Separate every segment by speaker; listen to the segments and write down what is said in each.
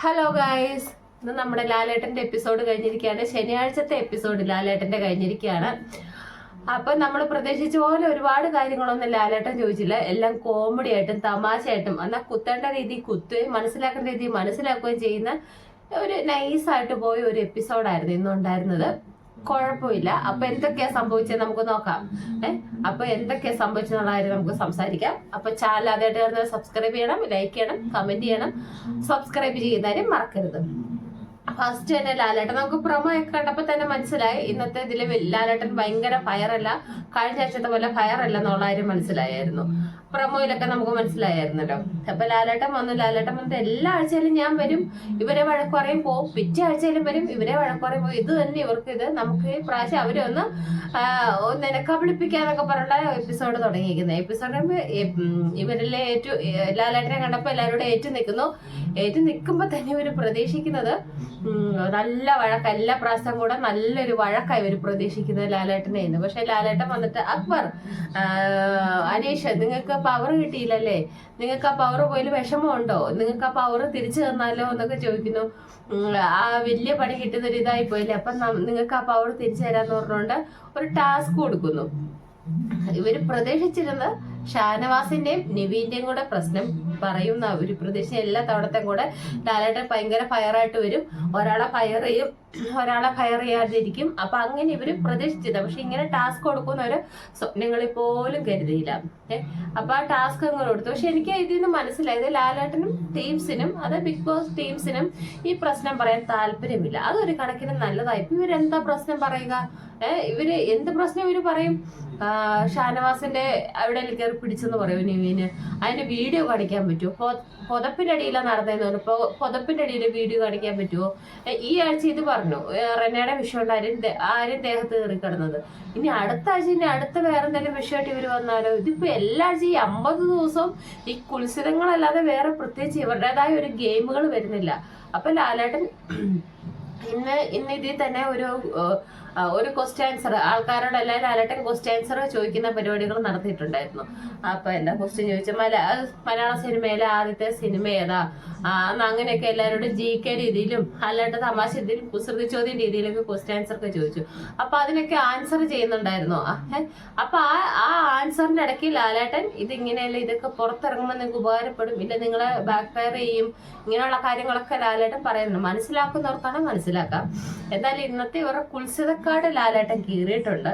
Speaker 1: Hello guys ഇന്ന് നമ്മുടെ ലാലേട്ടന്റെ എപ്പിസോഡ് കഴിഞ്ഞിരിക്കുകയാണ്. ശനിയാഴ്ചത്തെ എപ്പിസോഡ് ലാലേട്ടന്റെ കഴിഞ്ഞിരിക്കുകയാണ്. അപ്പൊ നമ്മൾ പ്രതീക്ഷിച്ച പോലെ ഒരുപാട് കാര്യങ്ങളൊന്നും ലാലേട്ടൻ ചോദിച്ചില്ല. എല്ലാം കോമഡി ആയിട്ടും തമാശയായിട്ടും എന്നാൽ കുത്തേണ്ട രീതി കുത്തുകയും മനസ്സിലാക്കേണ്ട രീതി മനസ്സിലാക്കുകയും ചെയ്യുന്ന ഒരു നൈസായിട്ട് പോയ ഒരു എപ്പിസോഡായിരുന്നു ഇന്നുണ്ടായിരുന്നത്. കുഴപ്പമില്ല. അപ്പൊ എന്തൊക്കെയാ സംഭവിച്ചത് നമുക്ക് നോക്കാം. ഏഹ് അപ്പൊ എന്തൊക്കെയാ സംഭവിച്ചെന്നുള്ള കാര്യം നമുക്ക് സംസാരിക്കാം. അപ്പൊ ചാനൽ ആദ്യമായിട്ട് സബ്സ്ക്രൈബ് ചെയ്യണം ലൈക്ക് ചെയ്യണം കമന്റ് ചെയ്യണം. സബ്സ്ക്രൈബ് ചെയ്യുന്നവരും മറക്കരുത്. ഫസ്റ്റ് തന്നെ ലാലേട്ടൻ. നമുക്ക് പ്രൊമോ ഒക്കെ കണ്ടപ്പോ തന്നെ മനസ്സിലായി. ഇന്നത്തെ ഇതിൽ ലാലേട്ടൻ ഭയങ്കര ഫയറല്ല കഴിഞ്ഞ ആഴ്ചത്തെ പോലെ ഫയർ അല്ല എന്നുള്ള കാര്യം മനസ്സിലായിരുന്നു പ്രൊമോയിലൊക്കെ നമുക്ക് മനസ്സിലായിരുന്നല്ലോ അപ്പൊ ലാലേട്ടൻ വന്നു. ലാലേട്ടൻ വന്നിട്ട് എല്ലാ ആഴ്ചയിലും ഞാൻ വരും. ഇവരെ വഴക്കുറയും പോവും. പിറ്റേ ആഴ്ചയിലും വരും. ഇവരെ വഴക്കുറയും പോകും ഇത് തന്നെ ഇവർക്ക് ഇത് നമുക്ക് ഈ പ്രാവശ്യം അവരെ ഒന്ന് ആ, പറഞ്ഞിട്ട് എപ്പിസോഡ് തുടങ്ങിയിരിക്കുന്നത് എപ്പിസോഡ് ഇവരിലെ ഏറ്റവും ലാലേട്ടനെ കണ്ടപ്പോ എല്ലാവരോടും ഏറ്റു നിൽക്കുന്നു. ഏറ്റു നിൽക്കുമ്പോ തന്നെ ഇവർ പ്രതീക്ഷിക്കുന്നത് നല്ല വഴക്ക. എല്ലാ പ്രാവശ്യം കൂടെ നല്ലൊരു വഴക്കായി ഇവർ പ്രതീക്ഷിക്കുന്നത് ലാലേട്ടനെ ഇന്ന് പക്ഷെ ലാലേട്ടൻ വന്നിട്ട് അക്ബർ അനീഷ് നിങ്ങൾക്ക് പവർ കിട്ടിയില്ലല്ലേ? നിങ്ങൾക്ക് ആ പവർ പോയാൽ വിഷമമുണ്ടോ? നിങ്ങൾക്ക് ആ പവർ തിരിച്ചു തന്നാലോ എന്നൊക്കെ ചോദിക്കുന്നു. ആ വലിയ പണി കിട്ടുന്ന ഒരു ഇതായി പോയില്ലേ? അപ്പം നിങ്ങൾക്ക് ആ പവർ തിരിച്ചു തരാന്ന് പറഞ്ഞുകൊണ്ട് ഒരു ടാസ്ക് കൊടുക്കുന്നു. ഇവർ പ്രതീക്ഷിച്ചിരുന്നത് ഷാനവാസിന്റെയും നിവീന്റെയും കൂടെ പ്രശ്നം പറയുന്ന ഒരു പ്രതീക്ഷ എല്ലാ തവണത്തെയും കൂടെ ലാലേട്ടൻ ഭയങ്കര ഫയറായിട്ട് വരും. ഒരാളെ ഫയർ ചെയ്യും ഒരാളെ ഫയർ ചെയ്യാതിരിക്കും. അപ്പൊ അങ്ങനെ ഇവർ പ്രതീക്ഷിച്ചത് പക്ഷെ ഇങ്ങനെ ടാസ്ക് കൊടുക്കുന്നവര് സ്വപ്നങ്ങളിൽ പോലും കരുതിയില്ല. അപ്പൊ ആ ടാസ്ക് അങ്ങ് കൊടുത്തു. പക്ഷെ എനിക്ക് ഇതിൽ നിന്ന് മനസ്സിലായത് ലാലേട്ടനും ടീംസിനും അത് ബിഗ് ബോസ് ടീംസിനും ഈ പ്രശ്നം പറയാൻ താല്പര്യമില്ല. അതൊരു കണക്കിന് നല്ലതായി. ഇവരെന്താ പ്രശ്നം പറയുക? ഇവർ എന്ത് പ്രശ്നം ഇവർ പറയും? ഷാനവാസിന്റെ അവിടെ കയറി പിടിച്ചെന്ന് പറയും നിവീന് അതിന്റെ വീഡിയോ കാണിക്കാൻ പറ്റുമോ പുതപ്പിന്റെ അടിയിലാണ് നടന്നതെന്ന് പറഞ്ഞു. പുതപ്പിന്റെ അടിയിൽ വീഡിയോ കാണിക്കാൻ പറ്റുമോ ഈ ആഴ്ച ഇത് പറഞ്ഞു. റെനയുടെ വിഷയമുണ്ട് ആരും ആരും ദേഹത്ത് കയറി കിടന്നത്. ഇനി അടുത്ത ആഴ്ച ഇനി അടുത്ത വേറെ എന്തെങ്കിലും വിഷയമായിട്ട് ഇവർ വന്നാലോ? ഇതിപ്പോ എല്ലാ ആഴ്ച ഈ അമ്പത് ദിവസവും ഈ കുത്സിതങ്ങളല്ലാതെ വേറെ പ്രത്യേകിച്ച് ഇവരുടേതായ ഒരു ഗെയിമുകൾ വരുന്നില്ല. അപ്പൊ ലാലേട്ടൻ ഇന്ന് ഇന്ന് ഇതിൽ തന്നെ ഒരു ഒരു ക്വസ്റ്റ്യൻ ആൻസർ ആൾക്കാരോടെല്ലാം ലാലേട്ടൻ ക്വസ്റ്റ്യൻ ആൻസർ ചോദിക്കുന്ന പരിപാടികൾ നടത്തിയിട്ടുണ്ടായിരുന്നു. അപ്പൊ എന്താ ക്വസ്റ്റ്യൻ ചോദിച്ച? മല മലയാള സിനിമയിലെ ആദ്യത്തെ സിനിമ ഏതാ? ആ, അന്ന് അങ്ങനെയൊക്കെ എല്ലാവരോടും ജി കെ രീതിയിലും അല്ലാണ്ട് തമാശ രീതിയിലും കുസൃതി ചോദ്യം രീതിയിലൊക്കെ ക്വസ്റ്റ്യൻ ആൻസർ ഒക്കെ ചോദിച്ചു. അപ്പൊ അതിനൊക്കെ ആൻസർ ചെയ്യുന്നുണ്ടായിരുന്നു? അപ്പൊ ആ ആ ആൻസറിന്റെ ഇടയ്ക്ക് ലാലേട്ടൻ ഇത് ഇങ്ങനെയല്ല ഇതൊക്കെ പുറത്തിറങ്ങുമ്പോൾ നിങ്ങൾക്ക് ഉപകാരപ്പെടും. ഇല്ല നിങ്ങളെ ബാക്ക് ഫയർ ചെയ്യും. ഇങ്ങനെയുള്ള കാര്യങ്ങളൊക്കെ ലാലേട്ടൻ പറയുന്നുണ്ട്. മനസ്സിലാക്കുന്നവർക്കാണ് മനസ്സിലാക്കാം. എന്നാൽ ഇന്നത്തെ ഇവരുടെ കുൽസിതക്കാട് ലാലേട്ടൻ കീറിയിട്ടുണ്ട്.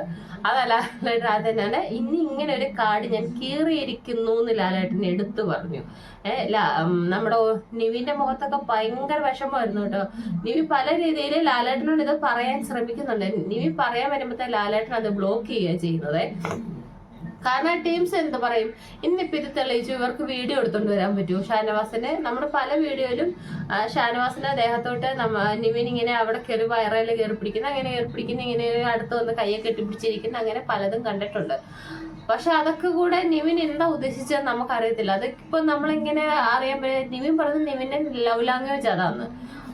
Speaker 1: അത് ലാലേട്ടൻ അത് തന്നെയാണ്. ഇനി ഇങ്ങനെ ഒരു കാട് ഞാൻ കീറിയിരിക്കുന്നു എന്ന് ലാലേട്ടൻ എടുത്തു പറഞ്ഞു. ഏഹ് നമ്മുടെ നിവിന്റെ മുഖത്തൊക്കെ ഭയങ്കര വിഷമമായിരുന്നു കേട്ടോ. നിവി പല രീതിയിൽ ലാലേട്ടനോട് ഇത് പറയാൻ ശ്രമിക്കുന്നുണ്ട്. നിവി പറയാൻ വരുമ്പോഴത്തെ ലാലേട്ടൻ അത് ബ്ലോക്ക് ചെയ്യുക ചെയ്യുന്നത്. കാരണം ടീംസ് എന്ത് പറയും? ഇന്നിപ്പോ ഇത് തെളിയിച്ചു ഇവർക്ക് വീഡിയോ എടുത്തോണ്ട് വരാൻ പറ്റുമോ? ഷാനവാസിനെ നമ്മുടെ പല വീഡിയോയിലും ഷാനവാസിനെ ഷാനവാസിന്റെ ദേഹത്തോട്ട് നമ്മ നിവിൻ ഇങ്ങനെ അവിടെ കയറി വയറയിൽ കയറി പിടിക്കുന്ന അങ്ങനെ കയറി പിടിക്കുന്ന ഇങ്ങനെ അടുത്ത് വന്ന് കയ്യെ കെട്ടിപ്പിടിച്ചിരിക്കുന്ന അങ്ങനെ പലതും കണ്ടിട്ടുണ്ട്. പക്ഷെ അതൊക്കെ കൂടെ നിവിൻ എന്താ ഉദ്ദേശിച്ചത് നമുക്കറിയത്തില്ല. അതിപ്പോ നമ്മളിങ്ങനെ അറിയാൻ പറ്റും നിവിൻ പറഞ്ഞത് നിവിന്റെ ലവ് ലാംഗ്വേജ് അതാന്ന്.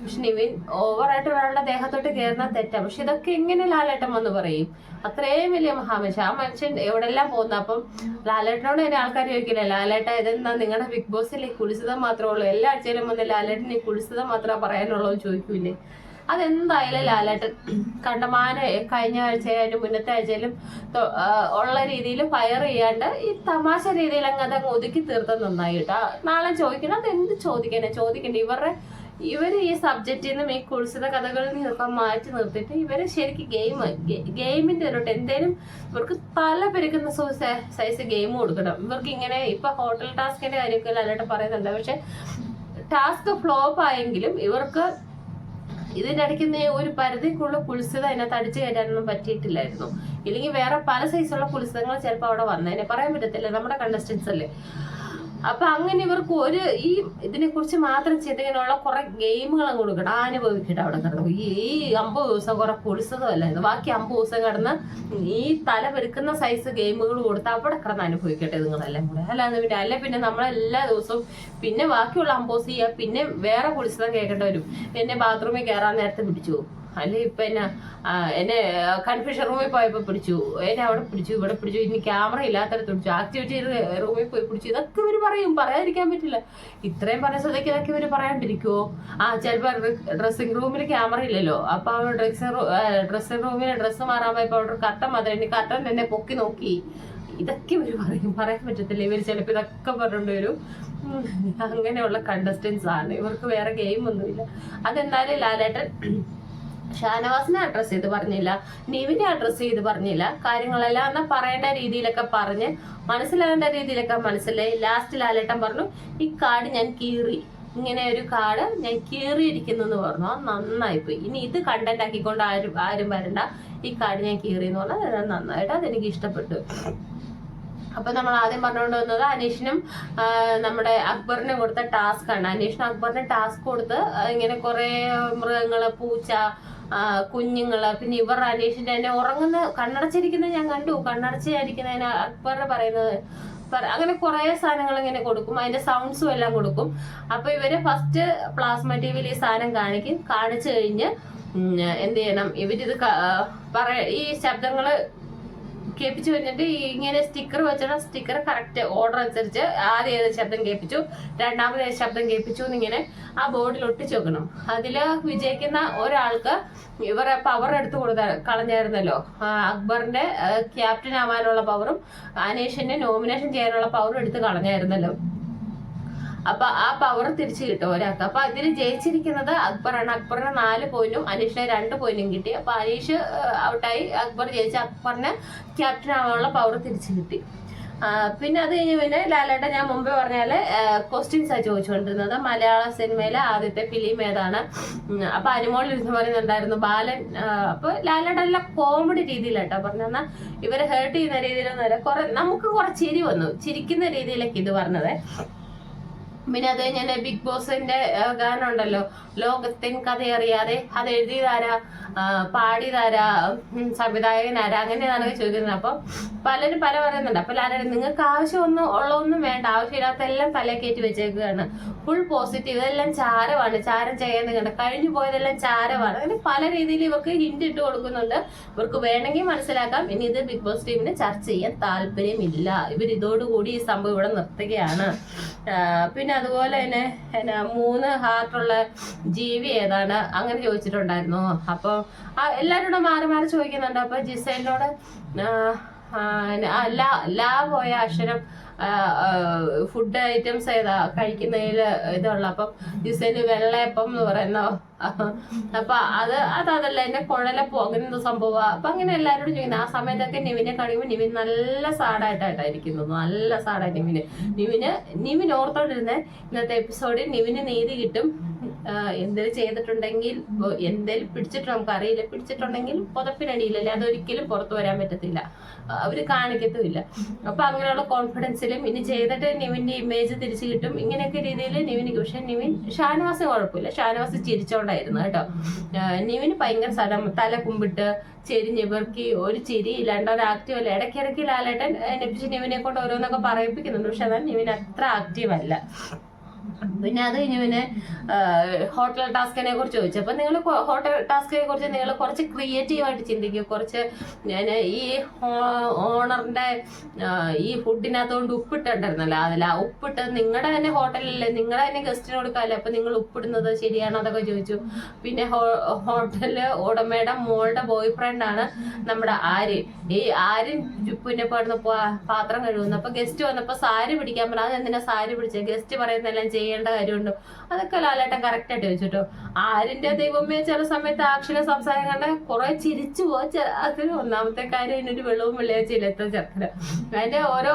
Speaker 1: പക്ഷെ നിവിൻ ഓവറായിട്ട് ഒരാളുടെ ദേഹത്തോട്ട് കയറുന്ന തെറ്റാ. പക്ഷെ ഇതൊക്കെ എങ്ങനെ ലാലേട്ടൻ വന്ന് പറയും. അത്രയും വലിയ മഹാമനുഷ്യ ആ മനുഷ്യൻ എവിടെല്ലാം പോകുന്ന? അപ്പം ലാലേട്ടനോട് തന്നെ ആൾക്കാർ ചോദിക്കില്ല ലാലേട്ട ഇതെന്താ നിങ്ങളുടെ ബിഗ് ബോസിൽ ഈ കുളിസിതം മാത്രമേ ഉള്ളൂ? എല്ലാ ആഴ്ചയിലും വന്ന് ലാലേട്ടൻ ഈ കുളിസിതം മാത്രമേ പറയാനുള്ളൂ ചോദിക്കൂലേ അതെന്തായാലും ലാലേട്ടൻ കണ്ടമാന കഴിഞ്ഞ ആഴ്ചയായാലും മുന്നത്തെ ആഴ്ചയിലും ഉള്ള രീതിയിൽ ഫയർ ചെയ്യാണ്ട് ഈ തമാശ രീതിയിൽ അങ്ങ് അതങ്ങ് ഒതുക്കി തീർത്തത് നന്നായിട്ടാ നാളെ ചോദിക്കണം. അത് എന്ത് ചോദിക്കണേ? ചോദിക്കണ്ടേ? ഇവരുടെ ഇവർ ഈ സബ്ജക്റ്റിൽ നിന്നും ഈ കുളിസിത കഥകളിൽ നിന്നൊക്കെ മാറ്റി നിർത്തിയിട്ട് ഇവർ ശരിക്കും ഗെയിം ഗെയിമിന്റെ ഒരു എന്തേലും ഇവർക്ക് പല പെരുക്കുന്ന സൈസ് ഗെയിം കൊടുക്കണം. ഇവർക്ക് ഇങ്ങനെ ഇപ്പൊ ഹോട്ടൽ ടാസ്കിന്റെ കാര്യമൊക്കെ അല്ലാണ്ട് പറയുന്നുണ്ട്. പക്ഷെ ടാസ്ക് ഫ്ലോപ്പ് ആയെങ്കിലും ഇവർക്ക് ഇതിന്റെ ഇടയ്ക്ക് ഒരു പരിധിക്കുള്ള കുളിസത അതിനകത്ത് അടിച്ചു കയറ്റാനൊന്നും പറ്റിയിട്ടില്ലായിരുന്നു. ഇല്ലെങ്കിൽ വേറെ പല സൈസുള്ള കുളിസതങ്ങൾ ചിലപ്പോൾ അവിടെ വന്നതിനെ പറയാൻ പറ്റത്തില്ല. നമ്മുടെ കണ്ടസ്റ്റൻസ് അല്ലേ. അപ്പൊ അങ്ങനെ ഇവർക്ക് ഒരു ഈ ഇതിനെ കുറിച്ച് മാത്രം ചിന്തിക്കാനുള്ള കുറെ ഗെയിമുകൾ അങ്ങ് കൊടുക്കണം അനുഭവിക്കട്ടെ അവിടെ കിടന്നു. ഈ അമ്പത് ദിവസം കുറെ കുളിസതല്ലായിരുന്നു ബാക്കി അമ്പത് ദിവസം കിടന്ന് ഈ തല പെരുക്കുന്ന സൈസ് ഗെയിമുകൾ കൊടുത്ത് അവിടെ കിടന്ന് അനുഭവിക്കട്ടെ നിങ്ങളെല്ലാം കൂടെ. അല്ലാതെ പിന്നെ അല്ലെ പിന്നെ നമ്മളെല്ലാ ദിവസവും പിന്നെ ബാക്കിയുള്ള അമ്പോസ് ചെയ്യുക പിന്നെ വേറെ പൊളിച്ചതാ കേൾക്കേണ്ടി വരും. പിന്നെ ബാത്റൂമിൽ കയറാൻ നേരത്തെ പിടിച്ചു പോകും അല്ലെ ഇപ്പൊ എന്നാ എന്നെ കൺഫ്യൂഷൻ റൂമിൽ പോയപ്പോ പിടിച്ചു. എന്നെ അവിടെ പിടിച്ചു ഇവിടെ പിടിച്ചു. ഇനി ക്യാമറ ഇല്ലാത്തടത്ത് പിടിച്ചു ആക്ടിവിറ്റി റൂമിൽ പോയി പിടിച്ചു. ഇതൊക്കെ ഇവർ പറയും. പറയാതിരിക്കാൻ പറ്റില്ല. ഇത്രയും പറഞ്ഞ സ്ഥിതിക്ക് ഇതൊക്കെ ഇവർ പറയാണ്ടിരിക്കുവോ? ആ ചിലപ്പോ ഡ്രസ്സിംഗ് റൂമിൽ ക്യാമറ ഇല്ലല്ലോ. അപ്പൊ അവൾ ഡ്രസ്സിംഗ് ഡ്രസ്സിംഗ് റൂമിൽ ഡ്രസ്സ് മാറാൻ പോയപ്പോ അവിടെ കട്ടൻ മാത്രം ഇനി കട്ടൻ എന്നെ പൊക്കി നോക്കി. ഇതൊക്കെ ഇവർ പറയും. പറയാൻ പറ്റത്തില്ല. ഇവർ ചിലപ്പോ ഇതൊക്കെ പറഞ്ഞുകൊണ്ട് വരും. അങ്ങനെയുള്ള കണ്ടസ്റ്റൻസ് ആണ്. ഇവർക്ക് വേറെ ഗെയിം ഒന്നുമില്ല. അതെന്തായാലും ലാലേട്ടൻ ഷാനവാസിനെ അഡ്രസ് ചെയ്ത് പറഞ്ഞില്ല നിവിനെ അഡ്രസ് ചെയ്ത് പറഞ്ഞില്ല കാര്യങ്ങളെല്ലാം എന്നാ പറയേണ്ട രീതിയിലൊക്കെ പറഞ്ഞ് മനസ്സിലാകേണ്ട രീതിയിലൊക്കെ മനസ്സിലായി. ലാസ്റ്റ് ലാലേട്ടൻ പറഞ്ഞു ഈ കാർഡ് ഞാൻ കീറി. ഇങ്ങനെ ഒരു കാർഡ് ഞാൻ കീറിയിരിക്കുന്നു എന്ന് പറഞ്ഞു. നന്നായി പോയി ഇനി ഇത് കണ്ടന്റ് ആക്കിക്കൊണ്ട് ആരും ആരും വരണ്ട. ഈ കാർഡ് ഞാൻ കീറി എന്ന് പറഞ്ഞാൽ നന്നായിട്ട് അതെനിക്ക് ഇഷ്ടപ്പെട്ടു. അപ്പൊ നമ്മൾ ആദ്യം പറഞ്ഞുകൊണ്ട് വന്നത് അനീഷിനും നമ്മുടെ അക്ബറിനും കൊടുത്ത ടാസ്ക് ആണ്. അനീഷിനും അക്ബറിന് ടാസ്ക് കൊടുത്ത് ഇങ്ങനെ കുറെ മൃഗങ്ങൾ പൂച്ച കുഞ്ഞുങ്ങൾ. പിന്നെ ഇവർ അനീഷിന്റെ തന്നെ ഉറങ്ങുന്ന കണ്ണടച്ചിരിക്കുന്നത് ഞാൻ കണ്ടു. കണ്ണടച്ചായിരിക്കുന്നതിന് അക്ബർ പറയുന്നത്. അങ്ങനെ കുറെ സാധനങ്ങൾ ഇങ്ങനെ കൊടുക്കും. അതിന്റെ സൗണ്ട്സും എല്ലാം കൊടുക്കും. അപ്പൊ ഇവർ ഫസ്റ്റ് പ്ലാസ്മ ടി വിയിൽ ഈ സാധനം കാണിക്കും. കാണിച്ചു കഴിഞ്ഞ് എന്ത് ചെയ്യണം? ഇവരിത് പറ ഈ ശബ്ദങ്ങൾ കേൾപ്പിച്ചു കഴിഞ്ഞിട്ട് ഇങ്ങനെ സ്റ്റിക്കർ വെച്ചിട്ട് സ്റ്റിക്കർ കറക്റ്റ് ഓർഡർ അനുസരിച്ച് ആദ്യം ഏത് ശബ്ദം കേൾപ്പിച്ചു രണ്ടാമത് ഏത് ശബ്ദം കേൾപ്പിച്ചു എന്നിങ്ങനെ ആ ബോർഡിൽ ഒട്ടിച്ചു വെക്കണം. അതിൽ വിജയിക്കുന്ന ഒരാൾക്ക് ഇവരെ പവർ എടുത്തു കൊടുത്ത കളഞ്ഞായിരുന്നല്ലോ. അക്ബറിന്റെ ക്യാപ്റ്റൻ ആവാനുള്ള പവറും അനേഷിന്റെ നോമിനേഷൻ ചെയ്യാനുള്ള പവറും എടുത്ത് കളഞ്ഞായിരുന്നല്ലോ. അപ്പൊ ആ പവർ തിരിച്ചു കിട്ടും ഒരാൾക്ക്. അപ്പൊ അതിൽ ജയിച്ചിരിക്കുന്നത് അക്ബറാണ്. അക്ബറിന് നാല് പോയിന്റും അനീഷിന് രണ്ട് പോയിന്റും കിട്ടി. അപ്പൊ അനീഷ് ഔട്ടായി അക്ബർ ജയിച്ച അക്ബറിന് ക്യാപ്റ്റൻ ആവാനുള്ള പവർ തിരിച്ചു കിട്ടി. പിന്നെ അത് കഴിഞ്ഞ് പിന്നെ ലാലേട്ടൻ ഞാൻ മുമ്പേ പറഞ്ഞാൽ ക്വസ്റ്റ്യൻസ് ആ ചോദിച്ചുകൊണ്ടിരുന്നത് മലയാള സിനിമയിലെ ആദ്യത്തെ ഫിലിം ഏതാണ്? അപ്പൊ അനുമോൾ ഇരുന്ന് പറയുന്നുണ്ടായിരുന്നു ബാലൻ. അപ്പൊ ലാലേട്ടൻ എല്ലാം കോമഡി രീതിയിലാട്ടോ പറഞ്ഞാൽ ഇവരെ ഹേർട്ട് ചെയ്യുന്ന രീതിയിലൊന്നുമല്ല. കുറെ നമുക്ക് കുറെ ചിരി വന്നു. ചിരിക്കുന്ന രീതിയിലൊക്കെ ഇത് പറഞ്ഞത്. പിന്നെ അത് കഴിഞ്ഞാൽ ബിഗ് ബോസിന്റെ ഗാനം ഉണ്ടല്ലോ ലോകത്തിൻ കഥയറിയാതെ അത് എഴുതിയതാരാ? പാടിയതാരാ? സംവിധായകനാരാ? അങ്ങനെയാണ് ചോദിക്കുന്നത്. അപ്പം പലരും പല പറയുന്നുണ്ട്. അപ്പൊ ലാലും നിങ്ങൾക്ക് ആവശ്യമൊന്നും ഉള്ളതൊന്നും വേണ്ട. ആവശ്യമില്ലാത്ത എല്ലാം തല കയറ്റി വെച്ചേക്കുകയാണ്. ഫുൾ പോസിറ്റീവ് ഇതെല്ലാം ചാരമാണ്. ചാരം ചെയ്യാൻ നിങ്ങളുടെ കഴിഞ്ഞു പോയതെല്ലാം ചാരമാണ്. അങ്ങനെ പല രീതിയിൽ ഇവർക്ക് ഹിന്റ് ഇട്ട് കൊടുക്കുന്നുണ്ട്. ഇവർക്ക് വേണമെങ്കിൽ മനസ്സിലാക്കാം. ഇനി ഇത് ബിഗ് ബോസ് ടീമിന് ചർച്ച ചെയ്യാൻ താല്പര്യമില്ല. ഇവർ ഇതോടുകൂടി ഈ സംഭവം ഇവിടെ നിർത്തുകയാണ്. പിന്നെ അതുപോലെ തന്നെ എന്നാ മൂന്ന് ഹാർട്ടുള്ള ജീവി ഏതാണ്? അങ്ങനെ ചോദിച്ചിട്ടുണ്ടായിരുന്നു. അപ്പോൾ എല്ലാവരോടും മാറി മാറി ചോദിക്കുന്നുണ്ട്. അപ്പൊ ജിസൈലിനോട് ലാ പോയ അക്ഷരം ഫുഡ് ഐറ്റംസ് ഏതാ കഴിക്കുന്നതിൽ ഇതുള്ള അപ്പം ജിസേൽ വെള്ളയപ്പം എന്ന് പറയുന്ന അപ്പൊ അത് അത് അതല്ല എന്നെ കുഴലപ്പോ അങ്ങനെ എന്തോ സംഭവം അപ്പൊ അങ്ങനെ എല്ലാവരോടും ചോദിക്കുന്നത് ആ സമയത്തൊക്കെ നിവിനെ കഴിയുമ്പോൾ നിവിൻ നല്ല സാഡായിട്ടായിട്ടായിരിക്കുന്നത് നല്ല സാഡായി നിവിന്. നിവിന് നിവിൻ ഓർത്തോണ്ടിരുന്ന ഇന്നത്തെ എപ്പിസോഡിൽ നിവിന് നീതി കിട്ടും. എന്തേലും ചെയ്തിട്ടുണ്ടെങ്കിൽ എന്തെങ്കിലും പിടിച്ചിട്ട് നമുക്ക് അറിയില്ല പിടിച്ചിട്ടുണ്ടെങ്കിൽ പുതപ്പിനടിയില്ലല്ലേ അതൊരിക്കലും പുറത്തു വരാൻ പറ്റത്തില്ല. അവർ കാണിക്കത്തുമില്ല. അപ്പൊ അങ്ങനെയുള്ള കോൺഫിഡൻസിലും ഇനി ചെയ്തിട്ട് നിവിന്റെ ഇമേജ് തിരിച്ചു കിട്ടും. ഇങ്ങനെയൊക്കെ രീതിയിൽ നിവിന് പക്ഷെ നിവിൻ ഷാനവാസ് കുഴപ്പമില്ല. ഷാനവാസ് ചിരിച്ചോണ്ടായിരുന്നു കേട്ടോ. നിവിന് ഭയങ്കര സ്ഥലം തല കുമ്പിട്ട് ചെരിഞ്ഞ് ഇവർക്ക് ഒരു ചിരി ഇല്ലാണ്ട് ഒരു ആക്റ്റീവ് അല്ല. ഇടയ്ക്കിടയ്ക്ക് ലാലേട്ടൻ നെപ്പിച്ച് നിവിനെ കൊണ്ട് ഓരോന്നൊക്കെ പറയിപ്പിക്കുന്നുണ്ട്. പക്ഷെ അതാണ് നിവിൻ അത്ര ആക്റ്റീവ് അല്ല. പിന്നെ അത് കഴിഞ്ഞ് പിന്നെ ഹോട്ടൽ ടാസ്കിനെ കുറിച്ച് ചോദിച്ചു. നിങ്ങൾ ഹോട്ടൽ ടാസ്കിനെ കുറിച്ച് നിങ്ങൾ കുറച്ച് ക്രിയേറ്റീവ് ആയിട്ട് ചിന്തിക്കുക കുറച്ച് ഞാൻ ഈ ഓണറിന്റെ ഈ ഫുഡിനകത്തോണ്ട് ഉപ്പിട്ടുണ്ടായിരുന്നല്ലോ അതിൽ ആ ഉപ്പിട്ട് നിങ്ങളുടെ തന്നെ ഹോട്ടലിലല്ലേ നിങ്ങളുടെ തന്നെ ഗസ്റ്റിന് കൊടുക്കാമല്ലോ അപ്പൊ നിങ്ങൾ ഉപ്പിടുന്നത് ശരിയാണോ അതൊക്കെ ചോദിച്ചു. പിന്നെ ഹോ- ഹോട്ടലിൽ ഉടമയുടെ മോളുടെ ബോയ് ഫ്രണ്ട് ആണ് നമ്മുടെ ആര്യൻ. ഈ ആര്യൻ പിന്നെ പാടുന്ന പാത്രം കഴുകുന്നു. അപ്പൊ ഗസ്റ്റ് വന്നപ്പോ സാരി പിടിക്കാൻ പറഞ്ഞു. അതെന്തിനാ സാരി പിടിച്ചത് ഗസ്റ്റ് പറയുന്നതെല്ലാം ചെയ്യേണ്ട കാര്യമുണ്ടോ? അതൊക്കെ ലാലേട്ടൻ കറക്റ്റ് ആയിട്ട് ചോദിച്ചിട്ടോ. ആരിന്റെ ദൈവമേ ചില സമയത്ത് ആക്ഷനെ സംസാരം കണ്ട കുറെ ചിരിച്ചു പോ അതിന് ഒന്നാമത്തെ കാര്യം അതിനൊരു വെള്ളവും വെള്ളിയാഴ്ചയില്ല. എത്ര ചെറുക്കന്. അതിന്റെ ഓരോ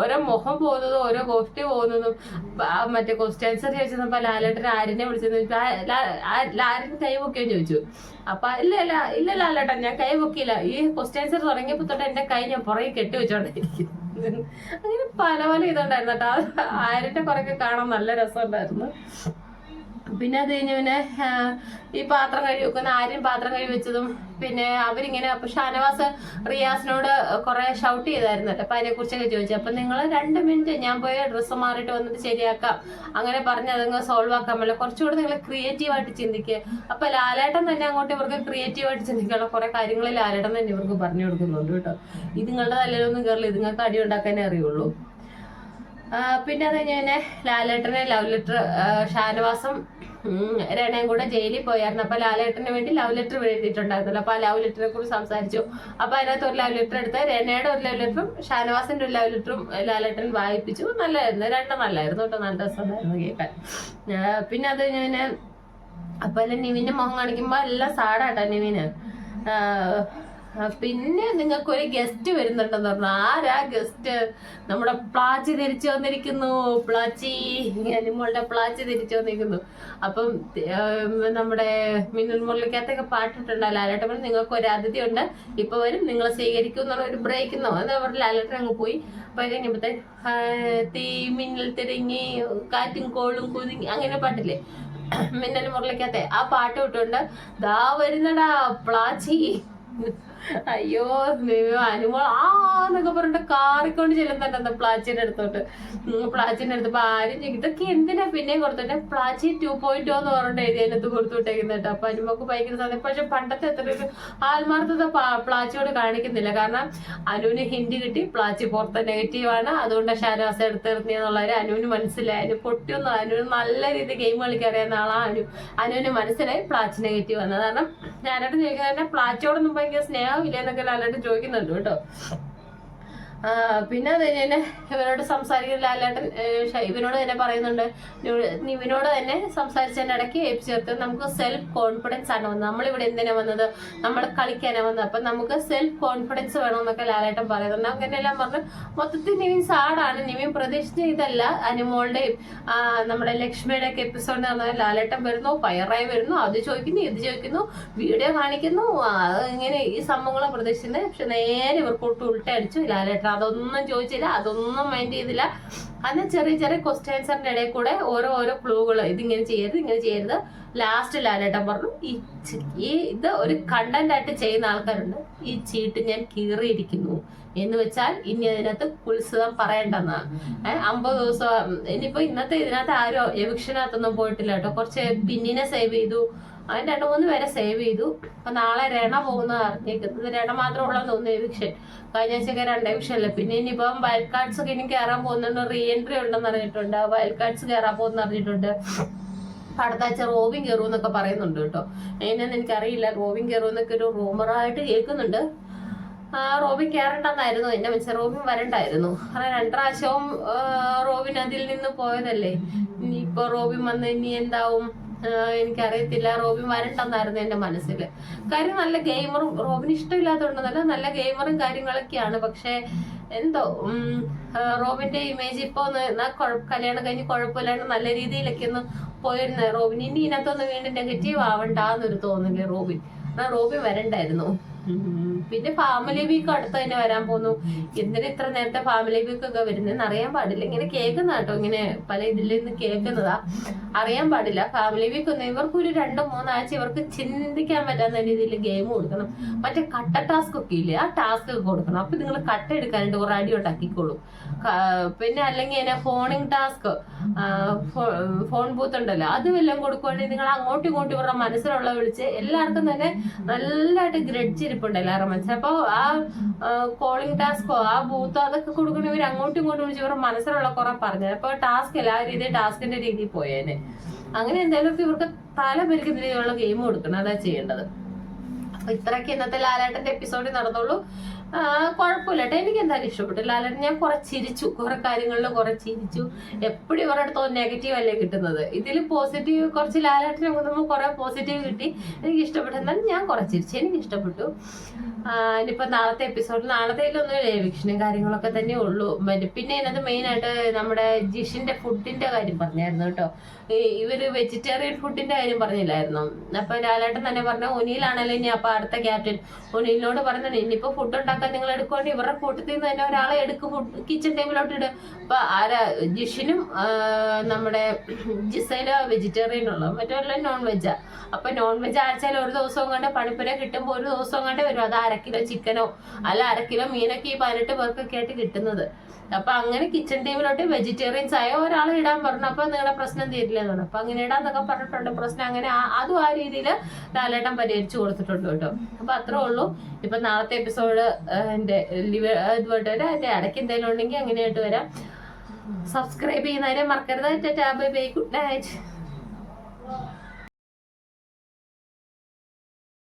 Speaker 1: ഓരോ മുഖം പോകുന്നതും ഓരോ കോസ്റ്റ് പോകുന്നതും മറ്റേ ക്വസ്റ്റ്യൻ ആൻസർ ചോദിച്ചപ്പോ ലാലേട്ടൻ ആരിനെ വിളിച്ചത് ആരിന് കൈ പൊക്കിയോ ചോദിച്ചു. അപ്പൊ ഇല്ല ഇല്ല ഇല്ല ലാലേട്ടൻ ഞാൻ കൈ പൊക്കിയില്ല. ഈ ക്വസ്റ്റ്യൻ ആൻസർ തുടങ്ങിയപ്പോ തൊട്ട് എന്റെ കൈ ഞാൻ പുറകെ കെട്ടി വെച്ചോണ്ടായിരിക്കും അങ്ങനെ പല പല ഇതുണ്ടായിരുന്നു കേട്ടോ. ആരിന്റെ കുറെയൊക്കെ കാണാൻ നല്ല രസമുണ്ടായിരുന്നു. പിന്നെ അത് കഴിഞ്ഞ് പിന്നെ ഈ പാത്രം കഴുകി വെക്കുന്ന ആരും പാത്രം കഴുകി വെച്ചതും പിന്നെ അവരിങ്ങനെ അപ്പൊ ഷാനവാസ് റിയാസിനോട് കുറെ ഷൗട്ട് ചെയ്തായിരുന്നല്ലോ അപ്പൊ അതിനെ കുറിച്ചൊക്കെ ചോദിച്ചു. അപ്പൊ നിങ്ങൾ രണ്ട് മിനിറ്റ് ഞാൻ പോയി ഡ്രസ്സ് മാറിയിട്ട് വന്നിട്ട് ശരിയാക്കാം. അങ്ങനെ പറഞ്ഞ് അതങ്ങ് സോൾവ് ആക്കാൻ പറ്റില്ല കുറച്ചുകൂടി നിങ്ങൾ ക്രിയേറ്റീവ് ആയിട്ട് ചിന്തിക്കുക അപ്പൊ ലാലേട്ടൻ തന്നെ അങ്ങോട്ട് ഇവർക്ക് ക്രിയേറ്റീവ് ആയിട്ട് ചിന്തിക്കാനുള്ള കുറെ കാര്യങ്ങൾ ലാലേട്ടൻ തന്നെ ഇവർക്ക് പറഞ്ഞു കൊടുക്കുന്നുണ്ട് കേട്ടോ. ഇത് നിങ്ങളുടെ തലയിലൊന്നും കയറില്ല ഇത് നിങ്ങൾക്ക് അടി ഉണ്ടാക്കാനേ അറിയുള്ളൂ. പിന്നെ അത് കഴിഞ്ഞ് ലാലേട്ടനെ ലവ് ലെറ്റർ ഷാനവാസം രണയും കൂടെ ജയിലിൽ പോയായിരുന്നു. അപ്പൊ ലാലേട്ടന് വേണ്ടി ലവ് ലെറ്റർ എഴുതിയിട്ടുണ്ടായിരുന്നല്ലോ. അപ്പൊ ആ ലവ് ലെറ്ററിനെ കുറിച്ച് സംസാരിച്ചു. അപ്പൊ അതിനകത്ത് ഒരു ലവ് ലെറ്റർ എടുത്ത് രണയുടെ ഒരു ലവ് ലെറ്ററും ഷാനവാസിന്റെ ഒരു ലവ് ലെറ്ററും ലാലേട്ടൻ വായിപ്പിച്ചു. നല്ലായിരുന്നു രണ്ടും നല്ലായിരുന്നു കേട്ടോ. നല്ല രസമുണ്ടായിരുന്നു കേൾക്കാൻ. പിന്നെ അത് ഞാൻ അപ്പൊ അല്ല നിവിന്റെ മുഖം കാണിക്കുമ്പോ എല്ലാം സാഡാട്ടോ നിവിന്. പിന്നെ നിങ്ങൾക്ക് ഒരു ഗസ്റ്റ് വരുന്നുണ്ടെന്ന് പറഞ്ഞു ആരാ ഗസ്റ്റ് നമ്മുടെ പ്ലാച്ചി തിരിച്ചു വന്നിരിക്കുന്നു പ്ലാച്ചി. അനിമോളുടെ പ്ലാച്ചി തിരിച്ചു വന്നിരിക്കുന്നു. അപ്പം നമ്മുടെ മിന്നൽ മുരളിക്കകത്തൊക്കെ പാട്ടിട്ടുണ്ട്. ലാലേട്ടൻ പറഞ്ഞു നിങ്ങൾക്ക് ഒരു അതിഥി ഉണ്ട് ഇപ്പൊ വരും നിങ്ങൾ സ്വീകരിക്കും എന്നുള്ള ഒരു ബ്രേക്കുന്നോ എന്താ പറഞ്ഞ ലാലേട്ടൻ അങ്ങ് പോയി. അപ്പൊ കഴിഞ്ഞപ്പോഴത്തെ തീ മിന്നൽ തിരിങ്ങി കാറ്റും കോളും കുതുങ്ങി അങ്ങനെ പാട്ടില്ലേ? മിന്നൽ മുരളിക്കകത്തെ ആ പാട്ട് വിട്ടുകൊണ്ട് ദാ വരുന്നടാ പ്ലാച്ചി. അയ്യോ അനുമോൾ ആ എന്നൊക്കെ പറഞ്ഞിട്ട് കാറിക്കൊണ്ട് ചെല്ലും തന്നെ പ്ലാച്ചിന്റെ അടുത്തോട്ട്. പ്ലാച്ചിന്റെ അടുത്ത് ആരും ഇതൊക്കെ എന്തിനാ പിന്നെയും കൊടുത്തോട്ടെ? പ്ലാച്ചി ടു പോയിന്റ് ടു എന്ന് പറഞ്ഞിട്ട് എഴുതി അതിനകത്ത് കൊടുത്തു വിട്ടേക്കുന്നുണ്ട് അപ്പൊ അനുമോക്ക് ഭയങ്കര സാധനം. പക്ഷെ പണ്ടത്തെ എത്ര ആത്മാർത്ഥത പ്ലാച്ചിയോട് കാണിക്കുന്നില്ല. കാരണം അനുവിന് ഹിന്ദി കിട്ടി. പ്ലാച്ചി പുറത്ത് നെഗറ്റീവ് ആണ്. അതുകൊണ്ട് ഷാനവാസ എടുത്തെറിഞ്ഞെന്നുള്ളവര് അനുവിന് മനസ്സിലായി. അനു പൊട്ടിയൊന്നും അനുവിന് നല്ല രീതിയിൽ ഗെയിം കളിക്കാൻ അറിയാവുന്ന ആളാണ് അനു. അനുവിന് മനസ്സിലായി പ്ലാച്ചി നെഗറ്റീവ് ആണ്. കാരണം ഞാനായിട്ട് ചോദിക്കുന്നത്. പ്ലാച്ചിയോടൊന്നും ഭയങ്കര സ്നേഹമില്ല എന്നൊക്കെ ലാലായിട്ട് ചോദിക്കുന്നുണ്ട് കേട്ടോ. പിന്നെ അത് തന്നെ ഇവരോട് സംസാരിക്കുന്ന ലാലേട്ടൻ ഇവനോട് തന്നെ പറയുന്നുണ്ട്. ഇവനോട് തന്നെ സംസാരിച്ചതിന്റെ ഇടയ്ക്ക് ഏപ്പ് ചേർത്ത് നമുക്ക് സെൽഫ് കോൺഫിഡൻസ് ആണ് വന്നത്. നമ്മളിവിടെ എന്തിനാ വന്നത്? നമ്മൾ കളിക്കാനാണ് വന്നത്. അപ്പൊ നമുക്ക് സെൽഫ് കോൺഫിഡൻസ് വേണമെന്നൊക്കെ ലാലേട്ടൻ പറയുന്നുണ്ട്. അങ്ങനെയെല്ലാം പറഞ്ഞ് മൊത്തത്തിൽ നിവിൻ സാഡാണ് നിവിൻ പ്രതീക്ഷിച്ച ഇതല്ല. അനുമോളുടെയും നമ്മുടെ ലക്ഷ്മിയുടെ ഒക്കെ എപ്പിസോഡ് എന്ന് പറഞ്ഞാൽ ലാലേട്ടൻ വരുന്നു ഫയറായി വരുന്നു അത് ചോദിക്കുന്നു ഇത് ചോദിക്കുന്നു വീഡിയോ കാണിക്കുന്നു. ഇങ്ങനെ ഈ സംഭവങ്ങളെ പ്രതീക്ഷിക്കുന്നത് പക്ഷെ നേരെ ഇവർക്കൊട്ട് ഉൾട്ടടിച്ചു ലാലേട്ടൻ അതൊന്നും ചോദിച്ചില്ല അതൊന്നും മൈൻഡ് ചെയ്തില്ല. അന്ന് ചെറിയ ചെറിയ ക്വസ്റ്റ്യൻസറിന്റെ ഇടയിൽ കൂടെ ഓരോ ഓരോ ക്ലൂകൾ ഇതിങ്ങനെ ചെയ്യരുത് ഇങ്ങനെ ചെയ്യരുത്. ലാസ്റ്റ് ലാലേട്ടൻ പറഞ്ഞു ഈ ഇത് ഒരു കണ്ടന്റ് ആയിട്ട് ചെയ്യുന്ന ആൾക്കാരുണ്ട്. ഈ ചീട്ട് ഞാൻ കീറിയിരിക്കുന്നു. എന്ന് വെച്ചാൽ ഇനി അതിനകത്ത് ഉത്സവം പറയണ്ടെന്ന്. അമ്പത് ദിവസം ഇനിയിപ്പോ ഇന്നത്തെ ഇതിനകത്ത് ആരും എവിക്ഷനകത്തൊന്നും പോയിട്ടില്ല കേട്ടോ. കുറച്ച് പിന്നിനെ സേവ് ചെയ്തു. അതിന് രണ്ട് മൂന്ന് പേരെ സേവ് ചെയ്തു. അപ്പൊ നാളെ രണ പോകുന്ന അറിഞ്ഞേക്കുന്നത് രണ മാത്രം ഉള്ള തോന്നുന്നു എവിക്ഷൻ കഴിഞ്ഞ ആഴ്ചയൊക്കെ രണ്ട് എവിക്ഷൻ അല്ലേ? പിന്നെ ഇനിയിപ്പം വൈൽഡ് കാർഡ്സ് ഒക്കെ ഇനി കയറാൻ പോകുന്നുണ്ട്. റീ എൻട്രി ഉണ്ടെന്ന് അറിഞ്ഞിട്ടുണ്ട്. വൈൽഡ് കാർഡ്സ് കയറാൻ പോകുന്ന അറിഞ്ഞിട്ടുണ്ട്. അടുത്താഴ്ച അടുത്ത ആഴ്ച കയറും എന്നൊക്കെ പറയുന്നുണ്ട് കേട്ടോ. അതിനൊന്നും എനിക്കറിയില്ല. റോബിൻ കയറും എന്നൊക്കെ ഒരു റൂമറായിട്ട് കേൾക്കുന്നുണ്ട്. ആ, റോബിൻ കയറണ്ടെന്നായിരുന്നു എന്നെ വെച്ച റോബിൻ വരണ്ടായിരുന്നു. കാരണം രണ്ടാവശ്യവും റോബിൻ അതിൽ നിന്ന് പോയതല്ലേ? ഇനിയിപ്പോ റോബിൻ വന്ന് ഇനി എന്താവും? എനിക്കറിയത്തില്ല. റോബിൻ വരണ്ടെന്നായിരുന്നു എന്റെ മനസ്സിൽ കാര്യം നല്ല ഗെയിമറും റോബിന് ഇഷ്ടമില്ലാത്തതുകൊണ്ടല്ല നല്ല ഗെയിമറും കാര്യങ്ങളൊക്കെയാണ്. പക്ഷെ എന്തോ റോബിന്റെ ഇമേജ് ഇപ്പൊ കല്യാണം കഴിഞ്ഞ് കുഴപ്പമില്ലാണ്ട് നല്ല രീതിയിലൊക്കെ ഒന്ന് പോയിരുന്ന. റോബിൻ ഇനി ഇതിനകത്തൊന്ന് വീണ്ടും നെഗറ്റീവ് ആവണ്ടെന്നൊരു തോന്നില്ലേ റോബിൻ. റോബിൻ വരണ്ടായിരുന്നു. പിന്നെ ഫാമിലി വീക്ക് അടുത്ത് തന്നെ വരാൻ പോകുന്നു എന്തിനാ ഇത്ര നേരത്തെ ഫാമിലി വീക്ക് ഒക്കെ വരുന്നതെന്ന് അറിയാൻ പാടില്ല. ഇങ്ങനെ കേൾക്കുന്ന കേട്ടോ ഇങ്ങനെ പല ഇതിൽ നിന്ന് കേൾക്കുന്നതാ. അറിയാൻ പാടില്ല. ഫാമിലി വീക്ക് ഒന്നും ഇവർക്ക് ഒരു രണ്ടോ മൂന്നാഴ്ച ഇവർക്ക് ചിന്തിക്കാൻ പറ്റാത്ത രീതിയിൽ ഗെയിം കൊടുക്കണം. മറ്റേ കട്ട ടാസ്ക് ഒക്കെ ഇല്ലേ? ആ ടാസ്ക് ഒക്കെ കൊടുക്കണം. അപ്പൊ നിങ്ങൾ കട്ട എടുക്കാനായിട്ട് കുറെ അടി ഉണ്ടാക്കിക്കോളും. പിന്നെ അല്ലെങ്കിൽ ഫോണിങ് ടാസ്ക് ഫോൺ ബൂത്ത് ഉണ്ടല്ലോ അതും എല്ലാം കൊടുക്കുവാണെങ്കിൽ നിങ്ങൾ അങ്ങോട്ടും ഇങ്ങോട്ടും ഇവരുടെ മനസ്സിലുള്ള വിളിച്ച് എല്ലാവർക്കും തന്നെ നല്ലതായിട്ട് ഗ്രഡ്ജിരിപ്പുണ്ട് എല്ലാവരുടെ മനസ്സിൽ. അപ്പോൾ ആ കോളിംഗ് ടാസ്കോ ആ ബൂത്തോ അതൊക്കെ കൊടുക്കണ ഇവർ അങ്ങോട്ടും ഇങ്ങോട്ടും വിളിച്ച് ഇവരുടെ മനസ്സിലുള്ള കുറെ പറഞ്ഞത് അപ്പോൾ ടാസ്ക് എല്ലാ രീതിയിൽ ടാസ്കിന്റെ രീതിയിൽ പോയേനെ. അങ്ങനെ എന്തായാലും ഇവർക്ക് തല പെരുക്കുന്ന രീതിയിലുള്ള ഗെയിം കൊടുക്കണം അതാ ചെയ്യേണ്ടത്. അപ്പൊ ഇത്രയൊക്കെ ഇന്നത്തെ ലാലാട്ടന്റെ എപ്പിസോഡിൽ നടന്നുള്ളൂ. കുഴപ്പമില്ല. കേട്ടോ എനിക്ക് എന്തായാലും ഇഷ്ടപ്പെട്ടു. ലാലേട്ടൻ ഞാൻ കുറെ ചിരിച്ചു കുറെ കാര്യങ്ങളിൽ കുറെ ചിരിച്ചു എപ്പോഴും ഇവരുടെ അടുത്തോ നെഗറ്റീവ് അല്ലേ കിട്ടുന്നത്? ഇതിൽ പോസിറ്റീവ് കുറച്ച് ലാലേട്ടനെ കൊണ്ടുമ്പോൾ കുറെ പോസിറ്റീവ് കിട്ടി. എനിക്ക് ഇഷ്ടപ്പെട്ടു. എന്നാലും ഞാൻ കുറെ ചിരിച്ചു എനിക്ക് ഇഷ്ടപ്പെട്ടു. ഇനിയിപ്പോൾ ഇനിയിപ്പോ നാളത്തെ എപ്പിസോഡിൽ നാളത്തേലൊന്നും ലേവിക്ഷനും കാര്യങ്ങളൊക്കെ തന്നെ ഉള്ളൂ. പിന്നെ ഇതിനകത്ത് മെയിൻ ആയിട്ട് നമ്മുടെ ജിഷിന്റെ ഫുഡിന്റെ കാര്യം പറഞ്ഞായിരുന്നു കേട്ടോ. ഇവർ വെജിറ്റേറിയൻ ഫുഡിന്റെ കാര്യം പറഞ്ഞില്ലായിരുന്നു. അപ്പൊ ലാലേട്ടൻ തന്നെ പറഞ്ഞു ഒനിയിലാണല്ലോ ഇനി. അപ്പൊ അടുത്ത ക്യാപ്റ്റൻ ഒനിയിലിനോട് പറഞ്ഞു ഇനിയിപ്പോ ഫുഡ് ഉണ്ടാക്കാൻ നിങ്ങൾ എടുക്കുകയാണ് ഇവരുടെ കൂട്ടത്തിൽ നിന്ന് തന്നെ ഒരാളെ എടുക്കും. ഫുഡ് കിച്ചൺ ടേബിളിലോട്ട് ഇടും. അപ്പൊ ആരാ ജിഷിനും നമ്മുടെ ജിസയിൽ വെജിറ്റേറിയൻ ഉള്ളു മറ്റുള്ള നോൺ വെജാ അപ്പൊ നോൺ വെജ് ആഴ്ചയിൽ ഒരു ദിവസം കണ്ട് പണിപ്പുര കിട്ടുമ്പോൾ ഒരു ദിവസം കണ്ട് വരും. അത് അര കിലോ ചിക്കനോ അല്ല അര കിലോ മീനൊക്കെ ഈ പതിനെട്ട് പേർക്കൊക്കെ ആയിട്ട് കിട്ടുന്നത്. അപ്പൊ അങ്ങനെ കിച്ചൺ ടീമിലോട്ട് വെജിറ്റേറിയൻസ് ആയ ഒരാളെ ഇടാൻ പറഞ്ഞു. അപ്പൊ നിങ്ങളുടെ പ്രശ്നം തീരില്ല എന്നാണ് അപ്പൊ അങ്ങനെ ഇടാന്നൊക്കെ പറഞ്ഞിട്ടുണ്ട്. പ്രശ്നം അങ്ങനെ അതും ആ രീതിയിൽ ലാലേട്ടൻ പരിഹരിച്ചു കൊടുത്തിട്ടുണ്ട് കേട്ടോ. അപ്പൊ അത്രേ ഉള്ളൂ. ഇപ്പൊ നാളത്തെ എപ്പിസോഡ് എന്റെ ലിവ് ഇതുമായിട്ട് വരാം എന്റെ ഇടയ്ക്ക് എന്തെങ്കിലും ഉണ്ടെങ്കിൽ അങ്ങനെയായിട്ട് വരാം. സബ്സ്ക്രൈബ് ചെയ്യുന്നവരെ മറക്കരുത്. Tab bye good night